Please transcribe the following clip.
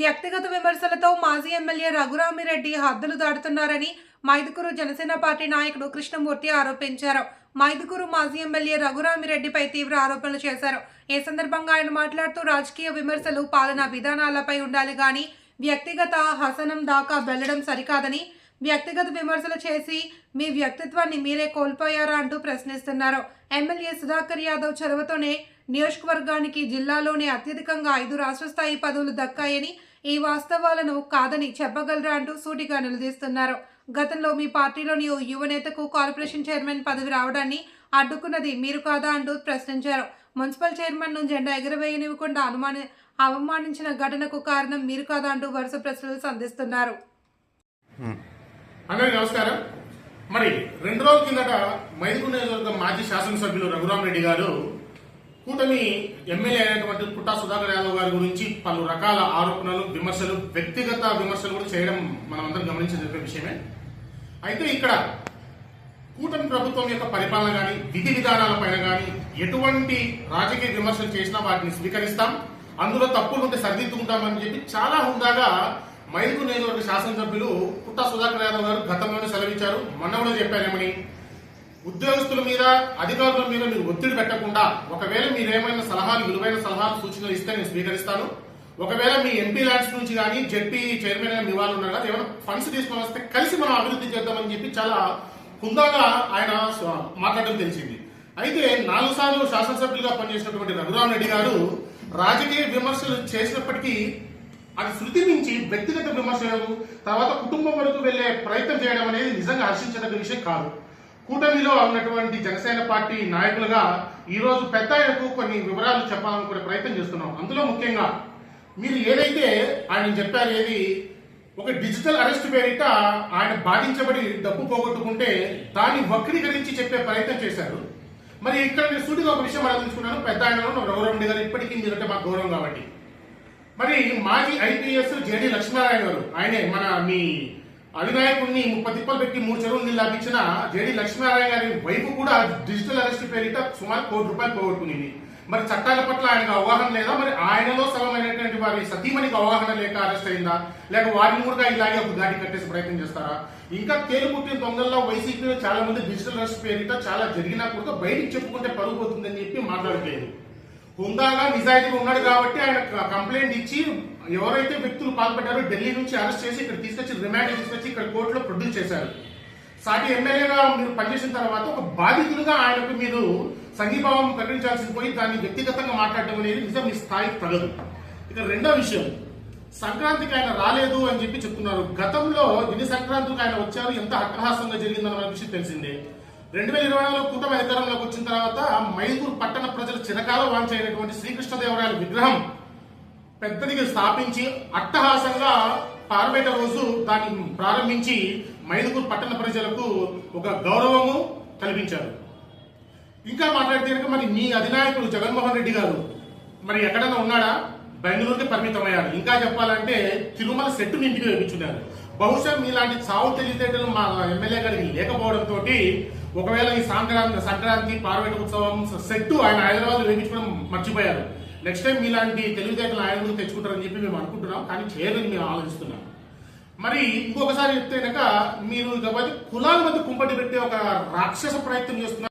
వ్యక్తిగత విమర్శలతో మాజీ ఎమ్మెల్యే రఘురామిరెడ్డి హద్దులు దాటుతున్నారని మైదుకూరు జనసేన పార్టీ నాయకుడు కృష్ణమూర్తి ఆరోపించారు. మైదుకూరు మాజీ ఎమ్మెల్యే రఘురామిరెడ్డిపై తీవ్ర ఆరోపణలు చేశారు. ఈ సందర్భంగా ఆయన మాట్లాడుతూ రాజకీయ విమర్శలు పాలనా విధానాలపై ఉండాలి కానీ వ్యక్తిగత హసనం దాకా వెళ్ళడం సరికాదని వ్యక్తిగత విమర్శలు చేసి మీ వ్యక్తిత్వాన్ని మీరే కోల్పోయారా అంటూ ప్రశ్నిస్తున్నారు. ఎమ్మెల్యే సుధాకర్ యాదవ్ చొరవతోనే నియోజకవర్గానికి జిల్లాలోనే అత్యధికంగా ఐదు రాష్ట్ర స్థాయి పదవులు దక్కాయని ఈ వాస్తవాలను కాదని చెప్పగలరా అంటూ సూటిగా నిలదీస్తున్నారు. గతంలో మీ పార్టీలోని ఓ యువనేతకు కార్పొరేషన్ చైర్మన్ పదవి రావడాన్ని అడ్డుకున్నది మీరు కాదా అంటూ ప్రశ్నించారు. మున్సిపల్ చైర్మన్ను జెండా ఎగురవేయనివ్వకుండా అనుమాని అవమానించిన ఘటనకు కారణం మీరు కాదా అంటూ వరుస ప్రశ్నలు సంధిస్తున్నారు. అందరికీ నమస్కారం. మరి రెండు రోజుల కిందట మైదుగురు నియోజకవర్గం మాజీ శాసనసభ్యులు రఘురామరెడ్డి గారు కూటమి ఎమ్మెల్యే అయినటువంటి పుట్టా సుధాకర్ యాదవ్ గారి గురించి పలు రకాల ఆరోపణలు విమర్శలు వ్యక్తిగత విమర్శలు కూడా చేయడం మనమందరం గమనించిన విషయమే. అయితే ఇక్కడ కూటమి ప్రభుత్వం యొక్క పరిపాలన కానీ విధి విధానాలపైన కానీ ఎటువంటి రాజకీయ విమర్శలు చేసినా వాటిని స్వీకరిస్తాం. అందులో తప్పులు ఉంటే సరిదిద్దుకుంటామని చెప్పి చాలా హుందాగా మైదుగు నియోజకవర్గ శాసనసభ్యులు పుట్టా సుధాకర్ యాదవ్ గారు గతంలోనే సెలవిచ్చారు. మొన్న కూడా చెప్పారేమని ఉద్యోగస్తుల మీద అధికారుల మీద మీరు ఒత్తిడి పెట్టకుండా ఒకవేళ మీరేమైనా సలహాలు విలువైన సలహాలు సూచనలు ఇస్తే నేను స్వీకరిస్తాను. ఒకవేళ మీ ఎంపీ ల్యాండ్స్ నుంచి కానీ జెడ్పీ చైర్మన్గా మీ వాళ్ళు ఉన్నారు కదా ఏమైనా ఫండ్స్ తీసుకొని వస్తే కలిసి మనం అభివృద్ధి చేద్దామని చెప్పి చాలా హుందాగా ఆయన మాట్లాడడం తెలిసింది. అయితే నాలుగు సార్లు శాసనసభ్యులుగా పనిచేసినటువంటి రఘురామ్ రెడ్డి గారు రాజకీయ విమర్శలు చేసినప్పటికీ అది శృతి నుంచి వ్యక్తిగత విమర్శలు తర్వాత కుటుంబం వరకు వెళ్ళే ప్రయత్నం చేయడం అనేది నిజంగా హర్షించదగ్గ విషయం కాదు. కూటమిలో ఉన్నటువంటి జనసేన పార్టీ నాయకులుగా ఈరోజు పెద్ద ఆయనకు కొన్ని వివరాలు చెప్పాలనుకునే ప్రయత్నం చేస్తున్నాం. అందులో ముఖ్యంగా మీరు ఏదైతే ఆయన చెప్పారు ఏది ఒక డిజిటల్ అరెస్ట్ పేరిట ఆయన బాధించబడి డబ్బు పోగొట్టుకుంటే దాన్ని వక్రీకరించి చెప్పే ప్రయత్నం చేశారు. మరి ఇక్కడ నేను సూటిగా ఒక విషయం అడగించుకున్నాను పెద్ద ఆయన రఘురామరెడ్డి గారు ఇప్పటికీ మీరంటే మాకు గౌరవం కాబట్టి. మరి మాజీ ఐపీఎస్ జేడి లక్ష్మీనారాయణ గారు ఆయనే మన మీ అధినాయకుడిని ముప్పై తిప్పలు పెట్టి మూడు చెరువులు నీళ్ళు లభించిన జేడీ లక్ష్మీనారాయణ గారి వైపు కూడా డిజిటల్ అరెస్ట్ పేరిట సుమారు కోటి రూపాయలు పోగొట్టుకుంది మరి చట్టాల పట్ల ఆయనకు అవగాహన లేదా? మరి ఆయనలో సగమైనటువంటి వారి సతీమణికి అవగాహన లేక అరెస్ట్ అయిందా? లేక వారిని కూడా ఇలాగే ఒక గాడి కట్టేసి ప్రయత్నం చేస్తారా? ఇంకా తేలిపుట్టిన దొంగల్లో వైసీపీలో చాలా మంది డిజిటల్ అరెస్ట్ పేరిట చాలా జరిగినా కూడా బయటికి చెప్పుకుంటే పరుగు పోతుందని చెప్పి మాట్లాడలేదు. హుందాగా నిజాయితీగా ఉన్నాడు కాబట్టి ఆయన కంప్లైంట్ ఇచ్చి ఎవరైతే వ్యక్తులు పాల్పడ్డారో ఢిల్లీ నుంచి అరెస్ట్ చేసి ఇక్కడ తీసుకొచ్చి రిమాండ్ తీసుకొచ్చి ఇక్కడ కోర్టులో ప్రొడ్యూస్ చేశారు. సాటి ఎమ్మెల్యేగా మీరు పనిచేసిన తర్వాత ఒక బాధితులుగా ఆయనకు మీరు సంఘీభావం ప్రకటించాల్సి పోయి దాన్ని వ్యక్తిగతంగా మాట్లాడటం అనేది నిజం మీ స్థాయికి తగదు. ఇక రెండో విషయం సంక్రాంతికి ఆయన రాలేదు అని చెప్పి చెప్తున్నారు. గతంలో ఎన్ని సంక్రాంతికి ఆయన వచ్చారు ఎంత అట్టహాసంగా జరిగిందన్న విషయం తెలిసిందే. రెండు వేల ఇరవై నాలుగులో కూటమి అధికారంలోకి వచ్చిన తర్వాత మైదూరు పట్టణ ప్రజల చిరకాల వాంఛ అయినటువంటి శ్రీకృష్ణదేవరాయల విగ్రహం పెద్దదిగా స్థాపించి అట్టహాసంగా పార్వేట రోజు దాన్ని ప్రారంభించి మైదుకూరు పట్టణ ప్రజలకు ఒక గౌరవము కల్పించారు. ఇంకా మాట్లాడితే కనుక మరి మీ అధినాయకుడు జగన్మోహన్ రెడ్డి గారు మరి ఎక్కడైనా ఉన్నాడా? బెంగళూరుకి పరిమితమయ్యారు ఇంకా చెప్పాలంటే తిరుమల సెట్టు ఇంటికి వేయించున్నారు బహుశా మీలాంటి చావు తెలివితేటలు మా ఎమ్మెల్యే గారికి లేకపోవడంతో ఒకవేళ ఈ సంక్రాంతి సంక్రాంతి పార్వేట ఉత్సవం సెట్టు ఆయన హైదరాబాద్ వేయించుకోవడం మర్చిపోయారు. నెక్స్ట్ టైం మీలాంటి తెలివితేటలు ఆయన కూడా తెచ్చుకుంటారని చెప్పి మేము అనుకుంటున్నాం కానీ చేయదని మేము ఆలోచిస్తున్నాం. మరి ఇంకొకసారి చెప్తే కనుక మీరు ఇకపోతే కులాల మధ్య కుంపటి పెట్టే ఒక రాక్షస ప్రయత్నం చేస్తున్నారు.